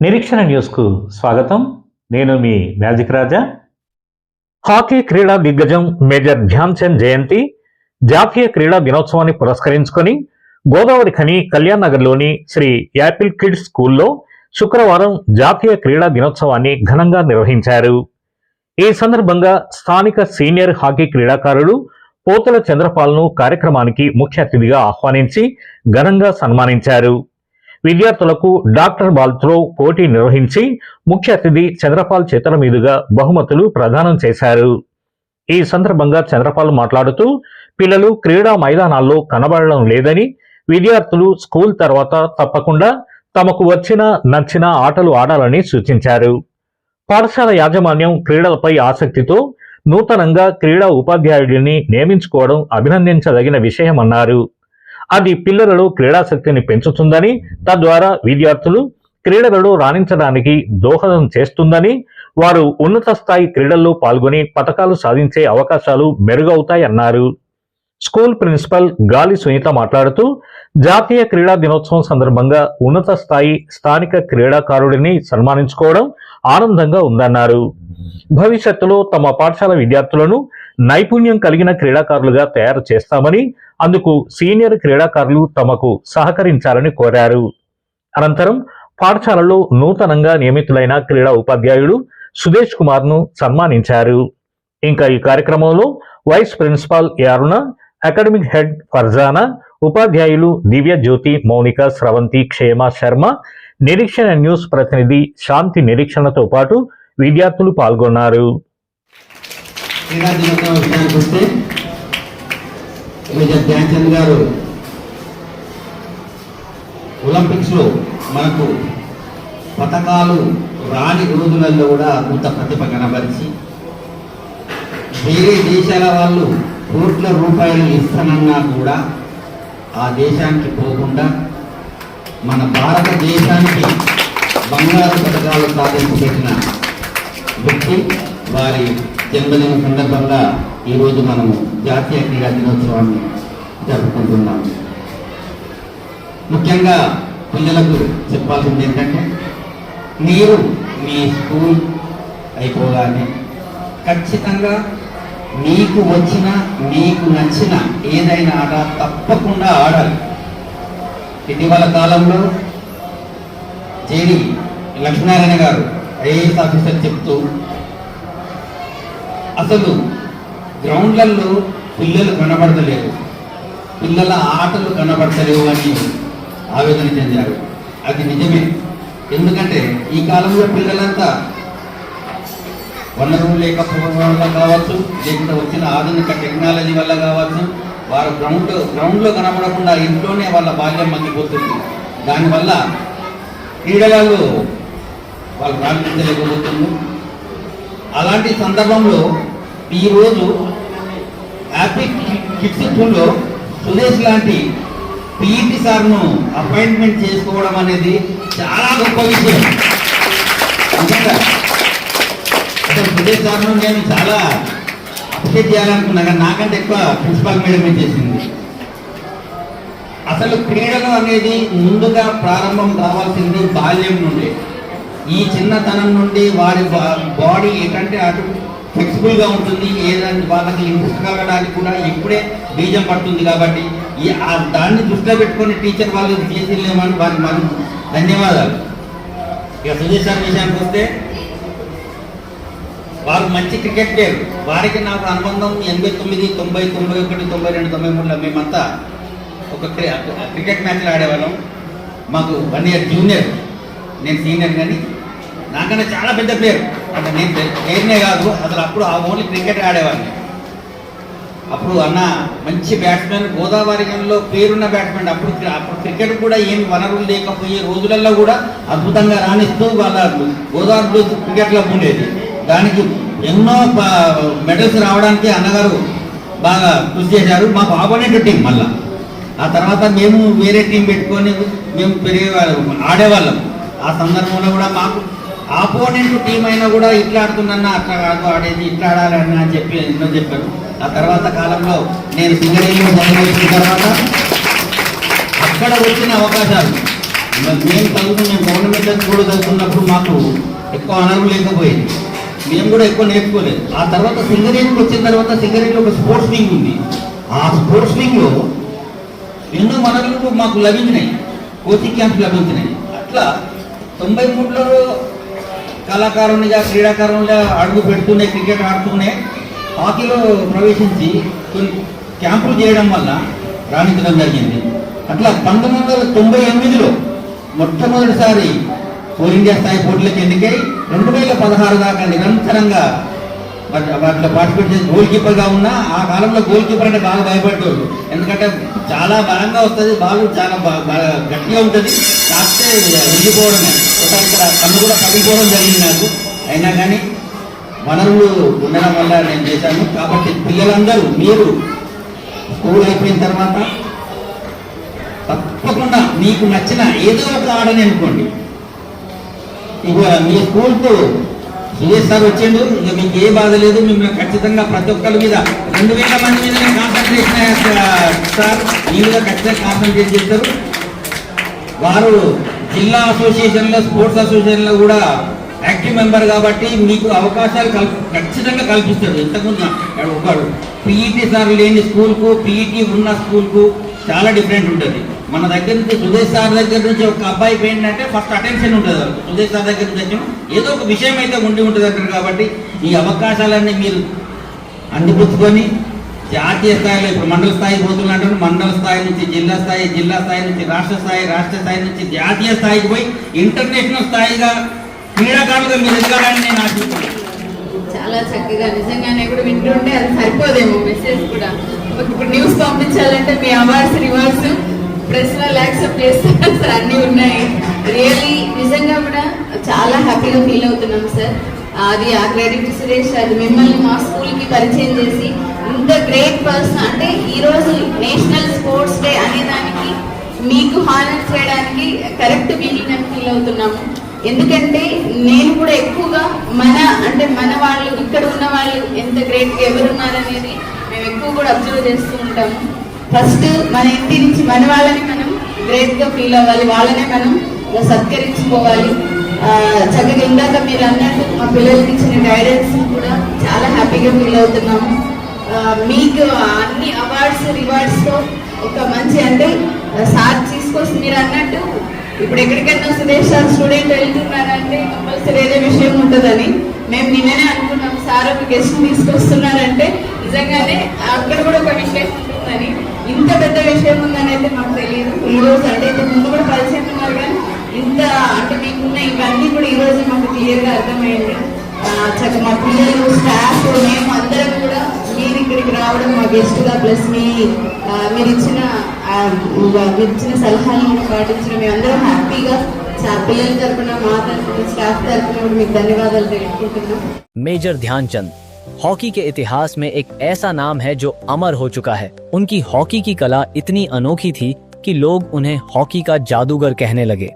నిరీక్షణ న్యూస్కు స్వాగతం. నేను మీ మ్యాజిక్ రాజా. హాకీ క్రీడా దిగ్గజం మేజర్ ధ్యాన్చంద్ జయంతి జాతీయ క్రీడా దినోత్సవాన్ని పురస్కరించుకొని గోదావరి ఖని కళ్యాణ్ నగర్లోని శ్రీ యాపిల్ కిడ్స్ స్కూల్లో శుక్రవారం జాతీయ క్రీడా దినోత్సవాన్ని ఘనంగా నిర్వహించారు. ఈ సందర్భంగా స్థానిక సీనియర్ హాకీ క్రీడాకారుడు పోతల చంద్రపాల్ను కార్యక్రమానికి ముఖ్య అతిథిగా ఆహ్వానించి ఘనంగా సన్మానించారు. విద్యార్థులకు డాక్టర్ బాల్త్రో పోటీ నిర్వహించి ముఖ్య అతిథి చంద్రపాల్ చేతుల మీదుగా బహుమతులు ప్రదానం చేశారు. ఈ సందర్భంగా చంద్రపాల్ మాట్లాడుతూ పిల్లలు క్రీడా మైదానాల్లో కనబడడం లేదని విద్యార్థులు స్కూల్ తర్వాత తప్పకుండా తమకు వచ్చిన నచ్చిన ఆటలు ఆడాలని సూచించారు. పాఠశాల యాజమాన్యం క్రీడలపై ఆసక్తితో నూతనంగా క్రీడా ఉపాధ్యాయుడిని నియమించుకోవడం అభినందించదగిన విషయమన్నారు. అది పిల్లలలో క్రీడాశక్తిని పెంచుతుందని తద్వారా విద్యార్థులు క్రీడలలో రాణించడానికి దోహదం చేస్తుందని వారు ఉన్నత స్థాయి క్రీడల్లో పాల్గొని పథకాలు సాధించే అవకాశాలు మెరుగవుతాయన్నారు. స్కూల్ ప్రిన్సిపల్ గాలి సునీత మాట్లాడుతూ జాతీయ క్రీడా దినోత్సవం సందర్భంగా ఉన్నత స్థాయి స్థానిక క్రీడాకారుడిని సన్మానించుకోవడం ఆనందంగా ఉందన్నారు. భవిష్యత్తులో తమ పాఠశాల విద్యార్థులను నైపుణ్యం కలిగిన క్రీడాకారులుగా తయారు చేస్తామని అందుకు సీనియర్ క్రీడాకారులు తమకు సహకరించాలని కోరారు. అనంతరం పాఠశాలలో నూతనంగా నియమితులైన క్రీడా ఉపాధ్యాయుడు సుదేష్ కుమార్ను సన్మానించారు. ఇంకా ఈ కార్యక్రమంలో vice principal A Aruna academic head Farzana ఉపాధ్యాయులు దివ్య జ్యోతి మౌనిక స్రవంతి క్షేమ శర్మ నిరీక్షణ న్యూస్ ప్రతినిధి శాంతి నిరీక్షణతో పాటు విద్యార్థులు పాల్గొన్నారు. క్రీడా దినోత్సవం గారు ఒలింపిక్స్లో మనకు పథకాలు రాని రోజులలో కూడా అద్భుత ప్రతిభ కనబరిచి వేరే దేశాల వాళ్ళు కోట్ల రూపాయలు ఇస్తానన్నా కూడా ఆ దేశానికి పోకుండా మన భారతదేశానికి బంగారు పథకాలు సాధించి పెట్టిన వ్యక్తి వారి జన్మదిన సందర్భంగా ఈరోజు మనము జాతీయ క్రీడా దినోత్సవాన్ని జరుపుకుంటున్నాం. ముఖ్యంగా పిల్లలకు చెప్పాల్సింది ఏంటంటే మీరు మీ స్కూల్ అయిపోగానే ఖచ్చితంగా మీకు వచ్చిన మీకు నచ్చిన ఏదైనా ఆట తప్పకుండా ఆడాలి. ఇటీవల కాలంలో జేడి లక్ష్మీనారాయణ గారు ఐఏఎస్ ఆఫీసర్ చెప్తూ అసలు గ్రౌండ్లలో పిల్లలు కనబడతలేరు. పిల్లల ఆటలు కనబడతలేవు అని ఆవేదన చెందారు. అది నిజమే. ఎందుకంటే ఈ కాలంలో పిల్లలంతా వనరులు లేకపోవడం వల్ల కావచ్చు లేకుంటే వచ్చిన ఆధునిక టెక్నాలజీ వల్ల కావచ్చు వారు గ్రౌండ్ గ్రౌండ్లో కనబడకుండా ఇంట్లోనే వాళ్ళ బాల్యం మగ్గిపోతుంది. దానివల్ల క్రీడలలో వాళ్ళు రాణించలేకపోతుంది అలాంటి సందర్భంలో ఈరోజు హ్యాపీ కిడ్స్ స్కూల్లో సురేష్ లాంటి పీఈటీ సార్ను అపాయింట్మెంట్ చేసుకోవడం అనేది చాలా గొప్ప విషయం. అదే కారణం నేను చాలా అప్రిషియేట్ చేయాలనుకున్నా కానీ నాకంటే ఎక్కువ ప్రిన్సిపాల్ మేడం చేసింది? అసలు క్రీడలు అనేది ముందుగా ప్రారంభం కావాల్సింది బాల్యం నుండి. ఈ చిన్నతనం నుండి వారి బాడీ ఏంటంటే అటు ఫ్లెక్సిబుల్గా ఉంటుంది ఏదంటే వాళ్ళకి ఇంట్రెస్ట్ కలగడానికి కూడా ఇప్పుడే బీజం పడుతుంది కాబట్టి ఈ దాన్ని దృష్టిలో పెట్టుకుని టీచర్ వాళ్ళు చేసి లేమని వారికి మనం ధన్యవాదాలు. ఇక సుజయ్ సార్ విషయానికి వస్తే వారు మంచి క్రికెట్ ప్లేయర్. వారికి నాకు అనుబంధం ఎనభై తొమ్మిది తొంభై తొంభై ఒకటి తొంభై రెండు తొంభై మూడులో మేమంతా ఒక క్రికెట్ మ్యాచ్లు ఆడేవాళ్ళం. మాకు వన్ ఇయర్ జూనియర్. నేను సీనియర్ కానీ నాకన్నా చాలా పెద్ద ప్లేయర్. అంటే నేను ప్లేయర్నే కాదు అసలు అప్పుడు ఆ ఓన్లీ క్రికెట్ ఆడేవాడిని. అప్పుడు అన్న మంచి బ్యాట్స్మెన్ గోదావరిలో పేరున్న బ్యాట్స్మెన్. అప్పుడు అప్పుడు క్రికెట్ కూడా ఏం వనరులు లేకపోయే రోజులలో కూడా అద్భుతంగా రాణిస్తూ వాళ్ళ గోదావరి బ్లూస్ క్రికెట్ ఉండేది. దానికి ఎన్నో మెడల్స్ రావడానికి అన్నగారు బాగా కృషి చేశారు. మాకు ఆపోనెంట్ టీం మళ్ళా. ఆ తర్వాత మేము వేరే టీం పెట్టుకొని మేము పెరిగేవాళ్ళం ఆడేవాళ్ళం. ఆ సందర్భంలో కూడా మాకు ఆపోనెంట్ టీం అయినా కూడా ఇట్లా ఆడుతున్నా అట్లా కాదు ఆడేది ఇట్లా ఆడాలని అని చెప్పి ఎన్నో చెప్పారు. ఆ తర్వాత కాలంలో నేను సింగరేణిలో చదివేసిన తర్వాత అక్కడ వచ్చిన అవకాశాలు. మేము చదువుకున్న గవర్నమెంట్ కూడా చదువుకున్నప్పుడు మాకు ఎక్కువ అనర్హం లేకపోయింది. మేము కూడా ఎక్కువ నేర్చుకోలేదు. ఆ తర్వాత సింగరేణికి వచ్చిన తర్వాత సింగరేణిలో ఒక స్పోర్ట్స్ వింగ్ ఉంది. ఆ స్పోర్ట్స్ వింగ్లో ఎన్నో వనరులు మాకు లభించినాయి. Coaching camps లభించినాయి. అట్లా తొంభై మూడులో కళాకారునిగా క్రీడాకారునిగా అడుగు పెడుతూనే క్రికెట్ ఆడుతూనే హాకీలో ప్రవేశించి కొన్ని క్యాంపులు చేయడం వల్ల రాణించడం జరిగింది. అట్లా పంతొమ్మిది వందల తొంభై ఎనిమిదిలో మొట్టమొదటిసారి కోల్ ఇండియా స్థాయి పోటీలకు ఎన్నికై రెండు వేల పదహారు దాకా నిరంతరంగా వాటిలో పార్టిసిపేట్ చేసి గోల్ కీపర్గా ఉన్నా ఆ కాలంలో గోల్ కీపర్ అంటే బాగా భయపడ్డారు ఎందుకంటే చాలా బలంగా వస్తుంది బాల్ చాలా బాగా గట్టిగా ఉంటుంది. కాస్తే విడిపోవడమే ఒకసారి ఇక్కడ కన్ను కూడా పగిలిపోవడం జరిగింది నాకు. అయినా కానీ వనరులు ఉండడం వల్ల నేను చేశాను. కాబట్టి పిల్లలందరూ మీరు స్కూల్ అయిపోయిన తర్వాత తప్పకుండా మీకు నచ్చిన ఏదో ఒక ఆడని అనుకోండి. ఇక మీ స్కూల్కు సురేష్ సార్ వచ్చిండు. ఇక మీకు ఏ బాధ లేదు. మిమ్మల్ని ఖచ్చితంగా ప్రతి ఒక్కరి మీద రెండు వేల మంది మీద కాన్సన్ట్రేషన్ సార్. ఈ మీద ఖచ్చితంగా కాన్సన్ట్రేట్ చేస్తారు. వారు జిల్లా అసోసియేషన్లో స్పోర్ట్స్ అసోసియేషన్లో కూడా యాక్టివ్ మెంబర్ కాబట్టి మీకు అవకాశాలు కల్ ఖచ్చితంగా కల్పిస్తారు. ఇంతకుముందు ఒకడు. పీఈటీ సార్ లేని స్కూల్కు పీఈటీ ఉన్న స్కూల్కు చాలా డిఫరెంట్ ఉంటుంది. మన దగ్గర నుంచి సుదేశ్ సార్ దగ్గర నుంచి ఒక అబ్బాయి పోయిందంటే ఫస్ట్ అటెన్షన్ ఉంటుంది వాళ్ళకి. సుదేశ్ సార్ దగ్గర నుంచి వచ్చిన ఏదో ఒక విషయం అయితే ఉండి ఉంటుంది అంటారు కాబట్టి ఈ అవకాశాలన్నీ మీరు అందిపుచ్చుకొని జాతీయ స్థాయిలో ఇప్పుడు మండల స్థాయి పోతున్నట్టు మండల స్థాయి నుంచి జిల్లా స్థాయి జిల్లా స్థాయి నుంచి రాష్ట్ర స్థాయి రాష్ట్ర స్థాయి నుంచి జాతీయ స్థాయికి పోయి ఇంటర్నేషనల్ స్థాయిగా క్రీడాకారులుగా మీరు ఎదగాలని నేను ఆశిస్తున్నాను. చాలా చక్కగా నిజంగానే కూడా వింటుంటే అది సరిపోదేమో మెసేజ్ కూడా. ఇప్పుడు న్యూస్ పంపించాలంటే మీ అవార్డ్స్ రివార్డ్స్ ప్రశ్నలు యాక్సెప్ట్ చేస్తారు సార్ అన్నీ ఉన్నాయి. రియల్లీ నిజంగా కూడా చాలా హ్యాపీగా ఫీల్ అవుతున్నాం సార్ అది ఆ క్రెడిట్ సురేష్ అది మిమ్మల్ని మా స్కూల్కి పరిచయం చేసి ఇంత గ్రేట్ పర్సన్ అంటే ఈరోజు నేషనల్ స్పోర్ట్స్ డే అనే దానికి మీకు హానర్ చేయడానికి కరెక్ట్ మీనింగ్ అని ఫీల్ అవుతున్నాము. ఎందుకంటే నేను కూడా ఎక్కువగా మన అంటే మన వాళ్ళు ఇక్కడ ఉన్న వాళ్ళు ఎంత గ్రేట్గా ఎవరున్నారనేది మేము ఎక్కువ కూడా అబ్జర్వ్ చేస్తూ ఉంటాము. ఫస్ట్ మన ఇంటి నుంచి మన వాళ్ళని మనం గ్రేట్గా ఫీల్ అవ్వాలి వాళ్ళనే మనం సత్కరించుకోవాలి. చక్కగా ఇందాక మీరు అన్నట్టు మా పిల్లలకి ఇచ్చిన గైడెన్స్ కూడా చాలా హ్యాపీగా ఫీల్ అవుతున్నాము. మీకు అన్ని అవార్డ్స్ రివార్డ్స్తో ఒక మంచి అంటే సార్ తీసుకొచ్చి మీరు అన్నట్టు ఇప్పుడు ఎక్కడికైనా సురేష్ సార్ స్టూడెంట్ వెళ్తున్నారంటే కంపల్సరీ ఏదో విషయం ఉంటుందని మేము నిన్ననే అనుకున్నాం. సార్ ఒక గెస్ట్ తీసుకొస్తున్నారంటే నిజంగానే అక్కడ కూడా ఒక విషయం ఉంటుందని. ఇంత పెద్ద విషయం ఉందని అయితే మాకు తెలియదు. ఈ రోజు అంటే ముందు కూడా పరిచయం ఉన్నారు కానీ ఇంత అంటే మీకున్న ఇవన్నీ కూడా ఈ రోజు మాకు క్లియర్గా అర్థమైంది. చక్క మా పిల్లలు స్టాఫ్ మేము అందరం కూడా మీరు ఇక్కడికి రావడం మా గెస్ట్గా ప్లస్ మీ మీరు ఇచ్చిన మీరు ఇచ్చిన సలహాలను పాటించడం మేమందరం హ్యాపీగా పిల్లల తరఫున మా తరఫున స్టాఫ్ తరఫున కూడా మీకు ధన్యవాదాలు తెలుపుకుంటున్నాం. మేజర్ ధ్యాన్ చంద్. हॉकी के इतिहास में एक ऐसा नाम है जो अमर हो चुका है। उनकी हॉकी की कला इतनी अनोखी थी कि लोग उन्हें हॉकी का जादूगर कहने लगे।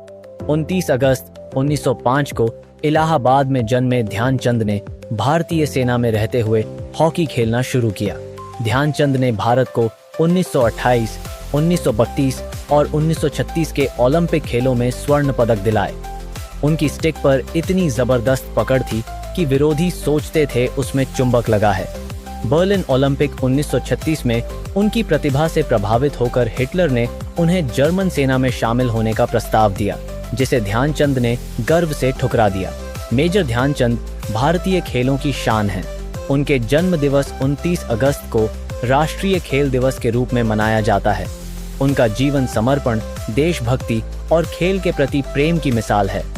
29 अगस्त 1905 को इलाहाबाद में जन्मे ध्यानचंद ने भारतीय सेना में रहते हुए हॉकी खेलना शुरू किया। ध्यानचंद ने भारत को 1928, 1932 और 1936 के ओलंपिक खेलों में स्वर्ण पदक दिलाए। उनकी स्टिक पर इतनी ज़बरदस्त पकड़ थी कि विरोधी सोचते थे, उसमें चुंबक लगा है। बर्लिन ओलंपिक 1936 में उनकी प्रतिभा से प्रभावित होकर हिटलर ने उन्हें जर्मन सेना में शामिल होने का प्रस्ताव दिया, जिसे ध्यानचंद ने गर्व से ठुकरा दिया। मेजर ध्यानचंद भारतीय खेलों की शान है। उनके जन्म दिवस 29 अगस्त को राष्ट्रीय खेल दिवस के रूप में मनाया जाता है। उनका जीवन समर्पण, देशभक्ति और खेल के प्रति प्रेम की मिसाल है।